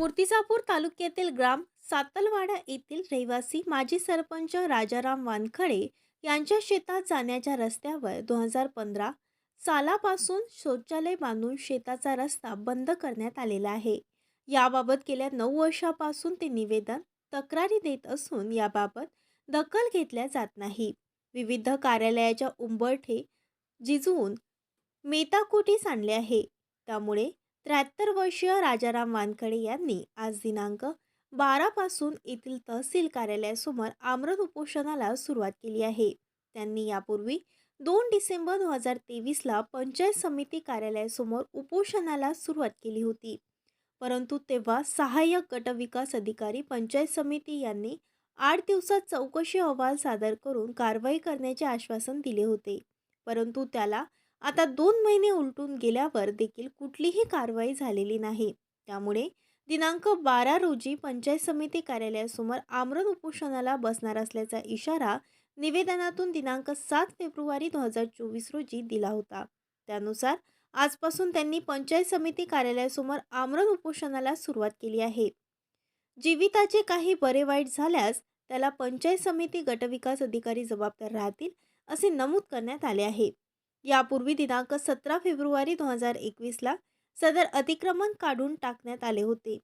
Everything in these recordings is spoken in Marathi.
मूर्तिजापूर तालुक्यातील ग्राम सातलवाडा येथील रहिवासी माजी सरपंच राजाराम वानखडे यांच्या शेतात जाण्याच्या रस्त्यावर दोन हजार पंधरा सालापासून शौचालय बांधून शेताचा रस्ता बंद करण्यात आलेला आहे. याबाबत गेल्या नऊ वर्षापासून ते निवेदन तक्रारी देत असून याबाबत दखल घेतल्या जात नाही. विविध कार्यालयाच्या उंबरठे जिजवून मेताकोटीस आणले आहे. त्यामुळे त्र्याहत्तर वर्षीय राजाराम वानखडे यांनी आज दिनांक बारापासून येथील तहसील कार्यालयासमोर आमरण उपोषणाला सुरुवात केली आहे. त्यांनी यापूर्वी दोन डिसेंबर दोन हजार तेवीसला पंचायत समिती कार्यालयासमोर उपोषणाला सुरुवात केली होती. परंतु तेव्हा सहाय्यक गटविकास अधिकारी पंचायत समिती यांनी आठ दिवसात चौकशी अहवाल सादर करून कारवाई करण्याचे आश्वासन दिले होते. परंतु त्याला आता दोन महिने उलटून गेल्यावर देखील कुठलीही कारवाई झालेली नाही. त्यामुळे दिनांक बारा रोजी पंचायत समिती कार्यालयासमोर आमरण उपोषणाला बसणार असल्याचा इशारा निवेदनातून दिनांक सात फेब्रुवारी दोन हजार चोवीस रोजी दिला होता. त्यानुसार आजपासून त्यांनी पंचायत समिती कार्यालयासमोर आमरण उपोषणाला सुरुवात केली आहे. जीविताचे काही बरे वाईट झाल्यास त्याला पंचायत समिती गटविकास अधिकारी जबाबदार राहतील असे नमूद करण्यात आले आहे. यापूर्वी दिनांक सतरा फेब्रुवारी दोन हजार एकवीसला सदर अतिक्रमण काढून टाकण्यात आले होते.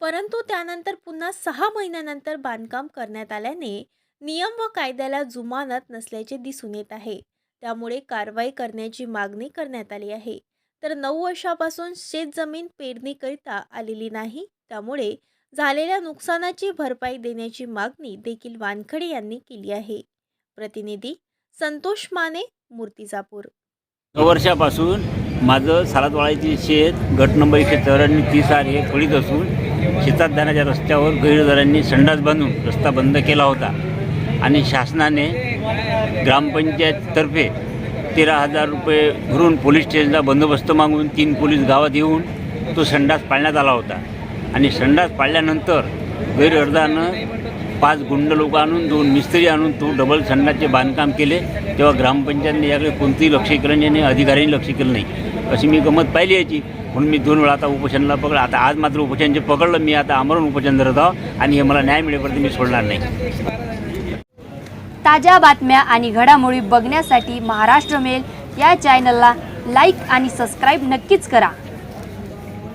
परंतु त्यानंतर पुन्हा सहा महिन्यानंतर बांधकाम करण्यात आल्याने नियम व कायद्याला जुमानत नसल्याचे दिसून येत आहे. त्यामुळे कारवाई करण्याची मागणी करण्यात आली आहे. तर नऊ वर्षापासून शेतजमीन पेरणीकरिता आलेली नाही त्यामुळे झालेल्या नुकसानाची भरपाई देण्याची मागणी देखील वानखडे यांनी केली आहे. प्रतिनिधी संतोष माने मूर्तिजापूर. वर्षापासून माझं सालातवाळाची शेत गट नंबर एकशे चौऱ्याण्णव तीस आर हे खोलीत असून शेतात जाण्याच्या रस्त्यावर गैरदारांनी संडास बांधून रस्ता बंद केला होता. आणि शासनाने ग्रामपंचायततर्फे तेरा हजार रुपये भरून पोलीस स्टेशनला बंदोबस्त मागून तीन पोलीस गावात येऊन तो संडास पाळण्यात आला होता. आणि संडास पाळल्यानंतर गैरअर्धानं पाच गुंड लोक आणून दोन मिस्त्री आणून तो डबल संडाचे बांधकाम केले. तेव्हा ग्रामपंचायतने याकडे कोणतेही लक्ष केलं नाही आणि अधिकाऱ्यांनी लक्ष केलं नाही. अशी मी गमत पाहिली याची. म्हणून मी दोन वेळा आता उपोषणाला पकडलं. आता आज मात्र उपोषण जे पकडलं. मी आता आमरण उपोषण धरत आहो आणि हे मला न्याय मिळेपर्यंत मी सोडणार नाही. ताज्या बातम्या आणि घडामोडी बघण्यासाठी महाराष्ट्र मेल या चॅनलला लाईक आणि सबस्क्राईब नक्कीच करा.